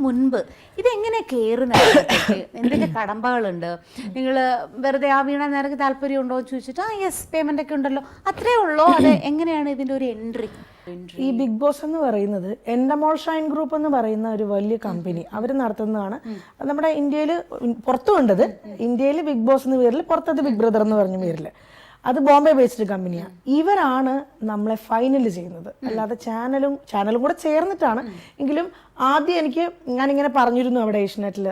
മുൻപ്. ഇതെങ്ങനെ കയറുന്ന എന്തൊക്കെ കടമ്പകളുണ്ട് നിങ്ങൾ വെറുതെ ആ വീണ താല്പര്യം താല്പര്യമുണ്ടോ എന്ന് ചോദിച്ചിട്ട് ആ യെസ് പേയ്മെന്റ് ഒക്കെ ഉണ്ടല്ലോ. അത്രേ ഉള്ളോ? അതെ എങ്ങനെയാണ് ഇതിന്റെ ഒരു എൻട്രി ഈ ബിഗ് ബോസ് എന്ന് പറയുന്നത് എൻഡമോൾ ഷൈൻ ഗ്രൂപ്പ് എന്ന് പറയുന്ന ഒരു വലിയ കമ്പനി. അവർ നടത്തുന്നതാണ്. നമ്മുടെ ഇന്ത്യയിൽ പുറത്തു കണ്ടത് ഇന്ത്യയിൽ ബിഗ് ബോസ് എന്ന പേരിൽ പുറത്തത് ബിഗ് ബ്രദർ എന്ന് പറഞ്ഞ പേരിൽ അത് ബോംബെ ബേസ്ഡ് കമ്പനിയാണ് ഇവരാണ് നമ്മളെ ഫൈനൽ ചെയ്യുന്നത്. അല്ലാതെ ചാനലും ചാനലും കൂടെ ചേർന്നിട്ടാണ്. എങ്കിലും ആദ്യം എനിക്ക് ഞാനിങ്ങനെ പറഞ്ഞിരുന്നു അവിടെ ഏഷ്യനെറ്റിൽ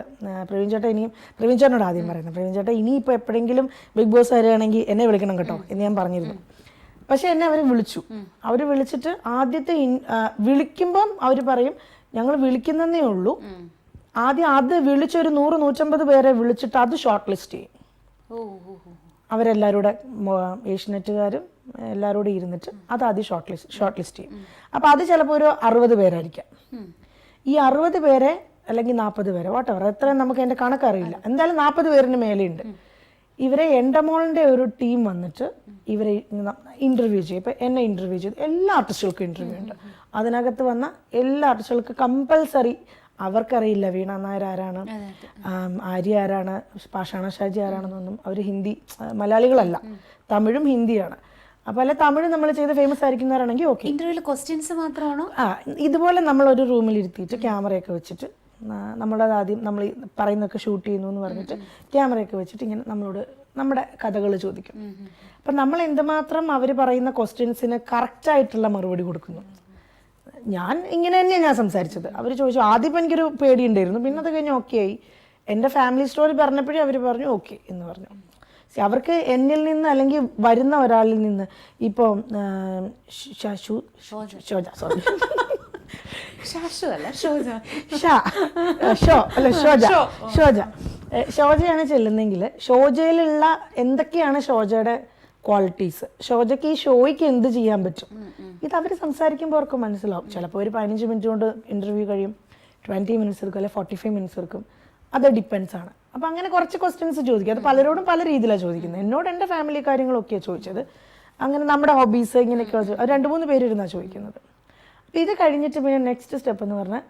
പ്രവീൺ ചേട്ടാ ഇനിയും പ്രവീൺ ചേട്ടനോട് ആദ്യം പറയുന്നത്. പ്രവീൺ ചേട്ടൻ ഇനിയിപ്പോൾ എപ്പോഴെങ്കിലും ബിഗ് ബോസ് വരികയാണെങ്കിൽ എന്നെ വിളിക്കണം കേട്ടോ എന്ന് ഞാൻ പറഞ്ഞിരുന്നു. പക്ഷെ എന്നെ അവർ വിളിച്ചു. അവർ വിളിച്ചിട്ട് ആദ്യത്തെ വിളിക്കുമ്പം അവർ പറയും ഞങ്ങൾ വിളിക്കുന്നതേ ഉള്ളൂ. ആദ്യം അത് വിളിച്ചൊരു നൂറ് നൂറ്റമ്പത് പേരെ വിളിച്ചിട്ട് അത് ഷോർട്ട് ലിസ്റ്റ് ചെയ്യും. അവരെല്ലാവരുടെ ഏഷ്യനെറ്റുകാരും എല്ലാവരോടും ഇരുന്നിട്ട് അത് ആദ്യം ഷോർട്ട് ലിസ്റ്റ് ഷോർട്ട് ലിസ്റ്റ് ചെയ്യും. അപ്പോൾ അത് ചിലപ്പോൾ ഒരു അറുപത് പേരായിരിക്കാം. ഈ അറുപത് പേരെ അല്ലെങ്കിൽ നാൽപ്പത് പേരെ വാട്ടവർ എത്രയും നമുക്ക് എന്റെ കണക്കറിയില്ല എന്തായാലും നാൽപ്പത് പേരിന് മേലെയുണ്ട്. ഇവരെ എൻഡമോളിന്റെ ഒരു ടീം വന്നിട്ട് ഇവരെ ഇന്റർവ്യൂ ചെയ്യും. ഇപ്പം എന്നെ ഇന്റർവ്യൂ ചെയ്തു. എല്ലാ ആർട്ടിസ്റ്റുകൾക്കും ഇന്റർവ്യൂ ഉണ്ട്. അതിനകത്ത് വന്ന എല്ലാ ആർട്ടിസ്റ്റുകൾക്ക് കമ്പൽസറി അവർക്കറിയില്ല വീണ നായർ ആരാണ്. ആര്യ ആരാണ് പാഷാണ ഷാജി ആരാണെന്നൊന്നും അവർ ഹിന്ദി മലയാളികളല്ല. തമിഴും ഹിന്ദിയാണ്. അപ്പോൾ അല്ലെ തമിഴ് നമ്മൾ ചെയ്ത് ഫേമസ് ആയിരിക്കുന്നവരാണെങ്കിൽ ഓക്കെ. ഇന്റർവ്യൂൽ ക്വസ്റ്റ്യൻസ് മാത്രമാണോ? ആ ഇതുപോലെ നമ്മൾ ഒരു റൂമിൽ ഇരുത്തിയിട്ട് ക്യാമറയൊക്കെ വെച്ചിട്ട് നമ്മളത് ആദ്യം നമ്മൾ ഈ പറയുന്നതൊക്കെ ഷൂട്ട് ചെയ്യുന്നു എന്ന് പറഞ്ഞിട്ട് ക്യാമറയൊക്കെ വെച്ചിട്ട് ഇങ്ങനെ നമ്മളോട് നമ്മുടെ കഥകൾ ചോദിക്കും. അപ്പം നമ്മൾ എന്തുമാത്രം അവർ പറയുന്ന ക്വസ്റ്റ്യൻസിന് കറക്റ്റായിട്ടുള്ള മറുപടി കൊടുക്കുന്നു. ഞാൻ ഇങ്ങനെ തന്നെയാണ് ഞാൻ സംസാരിച്ചത്. അവർ ചോദിച്ചു ആദ്യം ഇപ്പം പേടി ഉണ്ടായിരുന്നു പിന്നെ അത് കഴിഞ്ഞ് ഓക്കെ ആയി. എന്റെ ഫാമിലി സ്റ്റോറി പറഞ്ഞപ്പോഴേ അവർ പറഞ്ഞു ഓക്കെ എന്ന് പറഞ്ഞു. അവർക്ക് എന്നിൽ നിന്ന് അല്ലെങ്കിൽ വരുന്ന ഒരാളിൽ നിന്ന് ഇപ്പോൾ ശശു ഷോജ. സോറി ഷോജയാണ് ചെല്ലുന്നെങ്കിൽ ഷോജയിലുള്ള എന്തൊക്കെയാണ് ഷോജയുടെ ക്വാളിറ്റീസ് ഷോജയ്ക്ക് ഈ ഷോയ്ക്ക് എന്ത് ചെയ്യാൻ പറ്റും? ഇത് അവർ സംസാരിക്കുമ്പോൾ അവർക്ക് മനസ്സിലാവും. ചിലപ്പോൾ ഒരു പതിനഞ്ച് മിനിറ്റ് കൊണ്ട് ഇന്റർവ്യൂ കഴിയും ട്വന്റി മിനിറ്റ്സ് എടുക്കും അല്ലെങ്കിൽ ഫോർട്ടി ഫൈവ് മിനിറ്റ്സ് എടുക്കും. അത് ഡിപ്പെൻസ് ആണ്. അപ്പം അങ്ങനെ കുറച്ച് ക്വസ്റ്റ്യൻസ് ചോദിക്കും. അത് പലരോടും പല രീതിയിലാണ് ചോദിക്കുന്നത്. എന്നോട് എന്റെ ഫാമിലി കാര്യങ്ങളൊക്കെയാണ് ചോദിച്ചത്. അങ്ങനെ നമ്മുടെ ഹോബീസ് ഇങ്ങനെയൊക്കെ രണ്ട് മൂന്ന് പേരിരുന്നാണ് ചോദിക്കുന്നത്. അപ്പോൾ ഇത് കഴിഞ്ഞിട്ട് പിന്നെ നെക്സ്റ്റ് സ്റ്റെപ്പ് എന്ന് പറഞ്ഞാൽ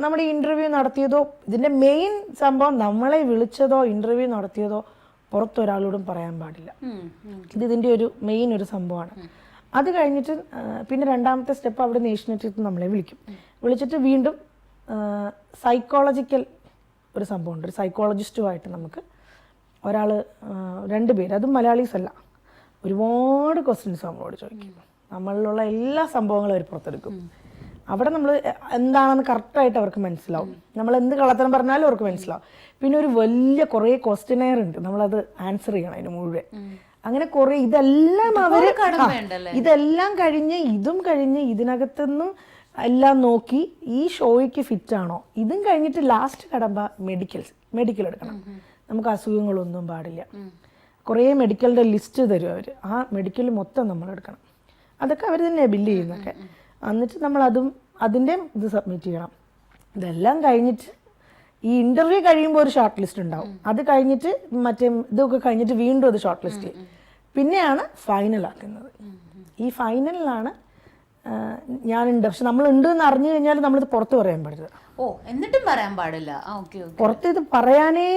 നമ്മുടെ ഇന്റർവ്യൂ നടത്തിയതോ ഇതിന്റെ മെയിൻ സംഭവം നമ്മളെ വിളിച്ചതോ ഇന്റർവ്യൂ നടത്തിയതോ പുറത്തൊരാളോടും പറയാൻ പാടില്ല. ഇത് ഇതിന്റെ ഒരു മെയിൻ ഒരു സംഭവമാണ്. അത് കഴിഞ്ഞിട്ട് പിന്നെ രണ്ടാമത്തെ സ്റ്റെപ്പ് അവിടെ നിന്ന് നമ്മളെ വിളിക്കും. വിളിച്ചിട്ട് വീണ്ടും സൈക്കോളജിക്കൽ ഒരു സംഭവമുണ്ട്. ഒരു സൈക്കോളജിസ്റ്റുമായിട്ട് നമുക്ക് ഒരാൾ രണ്ട് പേര്. അതും മലയാളീസ് അല്ല. ഒരുപാട് ക്വസ്റ്റ്യൻസ് നമ്മളോട് ചോദിക്കും. നമ്മളിലുള്ള എല്ലാ സംഭവങ്ങളും അവർ പുറത്തെടുക്കും. അവിടെ നമ്മൾ എന്താണെന്ന് കറക്റ്റായിട്ട് അവർക്ക് മനസ്സിലാവും. നമ്മൾ എന്ത് കള്ളത്തരം പറഞ്ഞാലും അവർക്ക് മനസ്സിലാവും. പിന്നെ ഒരു വലിയ കുറേ ക്വസ്റ്റ്യനെയർ ഉണ്ട്. നമ്മളത് ആൻസർ ചെയ്യണം അതിന് മുഴുവൻ. അങ്ങനെ കുറേ ഇതെല്ലാം അവർ? ഇതെല്ലാം കഴിഞ്ഞ് ഇതും കഴിഞ്ഞ് ഇതിനകത്തുനിന്നും എല്ലാം നോക്കി ഈ ഷോയ്ക്ക് ഫിറ്റ് ആണോ? ഇതും കഴിഞ്ഞിട്ട് ലാസ്റ്റ് കടമ്പ മെഡിക്കൽസ് മെഡിക്കൽ എടുക്കണം. നമുക്ക് അസുഖങ്ങളൊന്നും പാടില്ല. കുറേ മെഡിക്കലിന്റെ ലിസ്റ്റ് തരും അവർ ആ മെഡിക്കൽ മൊത്തം നമ്മൾ എടുക്കണം അതൊക്കെ അവർ തന്നെ ബില്ല് ചെയ്യുന്നൊക്കെ എന്നിട്ട് നമ്മൾ അതും അതിന്റെ ഇത് സബ്മിറ്റ് ചെയ്യണം. ഇതെല്ലാം കഴിഞ്ഞിട്ട് ഈ ഇന്റർവ്യൂ കഴിയുമ്പോൾ ഒരു ഷോർട്ട് ലിസ്റ്റ് ഉണ്ടാവും. അത് കഴിഞ്ഞിട്ട് മറ്റേ ഇതൊക്കെ കഴിഞ്ഞിട്ട് വീണ്ടും അത് ഷോർട്ട് ലിസ്റ്റ് ചെയ്യും പിന്നെയാണ് ഫൈനൽ ആക്കുന്നത്. ഈ ഫൈനലിലാണ് ഞാനുണ്ട് പക്ഷെ നമ്മൾ ഉണ്ട്. എന്ന് അറിഞ്ഞു കഴിഞ്ഞാൽ നമ്മളിത് പുറത്ത് പറയാൻ പാടില്ല. ഓ എന്നിട്ടും പറയാൻ പാടില്ല. പുറത്ത് ഇത് പറയാനേ